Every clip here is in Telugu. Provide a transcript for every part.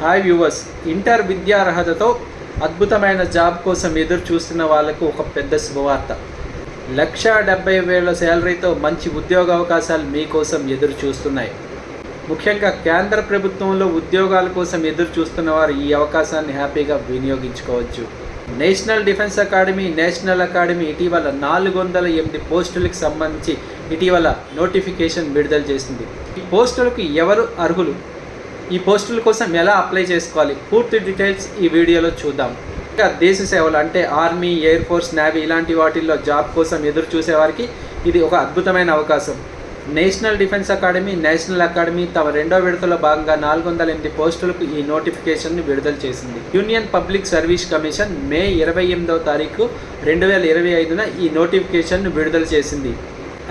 హాయ్ వ్యూవర్స్ ఇంటర్ విద్యా అర్హతతో అద్భుతమైన జాబ్ కోసం ఎదురు చూస్తున్న వాళ్ళకు ఒక పెద్ద శుభవార్త. లక్ష డెబ్బై వేల శాలరీతో మంచి ఉద్యోగ అవకాశాలు మీకోసం ఎదురు చూస్తున్నాయి. ముఖ్యంగా కేంద్ర ప్రభుత్వంలో ఉద్యోగాల కోసం ఎదురు చూస్తున్న వారు ఈ అవకాశాన్ని హ్యాపీగా వినియోగించుకోవచ్చు. National defence academy national academy ఇటీవల నాలుగు వందల ఎనిమిది పోస్టులకు సంబంధించి ఇటీవల నోటిఫికేషన్ విడుదల చేసింది. ఈ పోస్టులకు ఎవరు అర్హులు? ఈ పోస్టుల కోసం ఎలా అప్లై చేసుకోవాలి? పూర్తి డీటెయిల్స్ ఈ వీడియోలో చూద్దాం. ఇంకా దేశ సేవలు అంటే ఆర్మీ ఎయిర్ ఫోర్స్ నేవీ ఇలాంటి వాటిల్లో జాబ్ కోసం ఎదురు చూసేవారికి ఇది ఒక అద్భుతమైన అవకాశం. National defence academy national academy తమ రెండో విడతలో భాగంగా నాలుగు వందల ఎనిమిది పోస్టులకు ఈ నోటిఫికేషన్ను విడుదల చేసింది. Union public service commission May ఇరవై ఎనిమిదవ తారీఖు రెండు వేల ఇరవై ఐదున ఈ నోటిఫికేషన్ను విడుదల చేసింది.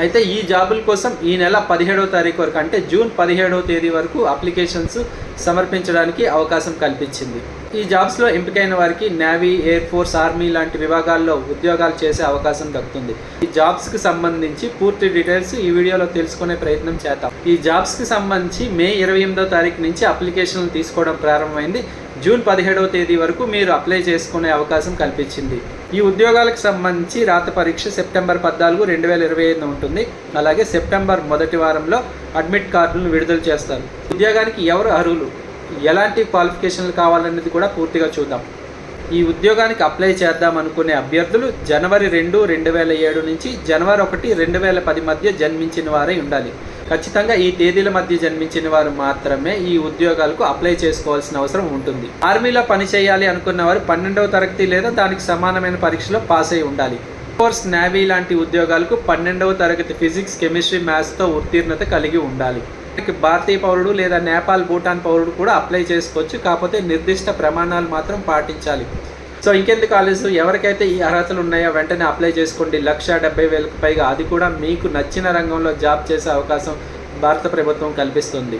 అయితే ఈ జాబుల కోసం ఈ నెల పదిహేడవ తారీఖు వరకు అంటే జూన్ పదిహేడవ తేదీ వరకు అప్లికేషన్స్ సమర్పించడానికి అవకాశం కల్పించింది. ఈ జాబ్స్లో ఎంపికైన వారికి నేవీ ఎయిర్ ఫోర్స్ ఆర్మీ లాంటి విభాగాల్లో ఉద్యోగాలు చేసే అవకాశం దక్కుతుంది. ఈ జాబ్స్కి సంబంధించి పూర్తి డీటెయిల్స్ ఈ వీడియోలో తెలుసుకునే ప్రయత్నం చేద్దాం. ఈ జాబ్స్కి సంబంధించి మే ఇరవై ఎనిమిదో తారీఖు నుంచి అప్లికేషన్లు తీసుకోవడం ప్రారంభమైంది. జూన్ పదిహేడవ తేదీ వరకు మీరు అప్లై చేసుకునే అవకాశం కల్పించింది. ఈ ఉద్యోగాలకు సంబంధించి రాత పరీక్ష సెప్టెంబర్ పద్నాలుగు రెండు వేల ఇరవై ఐదున ఉంటుంది. అలాగే సెప్టెంబర్ మొదటి వారంలో అడ్మిట్ కార్డులను విడుదల చేస్తారు. ఉద్యోగానికి ఎవరు అర్హులు? ఎలాంటి క్వాలిఫికేషన్లు కావాలనేది కూడా పూర్తిగా చూద్దాం. ఈ ఉద్యోగానికి అప్లై చేద్దాం అనుకునే అభ్యర్థులు జనవరి రెండు రెండు వేల ఏడు నుంచి జనవరి ఒకటి రెండు వేల పది మధ్య జన్మించిన వారే ఉండాలి. ఖచ్చితంగా ఈ తేదీల మధ్య జన్మించిన వారు మాత్రమే ఈ ఉద్యోగాలకు అప్లై చేసుకోవాల్సిన అవసరం ఉంటుంది. ఆర్మీలో పని చేయాలి అనుకున్న వారు పన్నెండవ తరగతి లేదా దానికి సమానమైన పరీక్షలో పాస్ అయి ఉండాలి. ఫోర్స్ నేవీ లాంటి ఉద్యోగాలకు పన్నెండవ తరగతి ఫిజిక్స్ కెమిస్ట్రీ మ్యాథ్స్తో ఉత్తీర్ణత కలిగి ఉండాలి. భారతీయ పౌరుడు లేదా నేపాల్ భూటాన్ పౌరుడు కూడా అప్లై చేసుకోవచ్చు. కాకపోతే నిర్దిష్ట ప్రమాణాలు మాత్రం పాటించాలి. సో ఇంకెందుకు ఆలస్యం? ఎవరికైతే ఈ అర్హతలు ఉన్నాయో వెంటనే అప్లై చేసుకోండి. లక్ష డెబ్బై వేలకు పైగా అది కూడా మీకు నచ్చిన రంగంలో జాబ్ చేసే అవకాశం భారత ప్రభుత్వం కల్పిస్తుంది.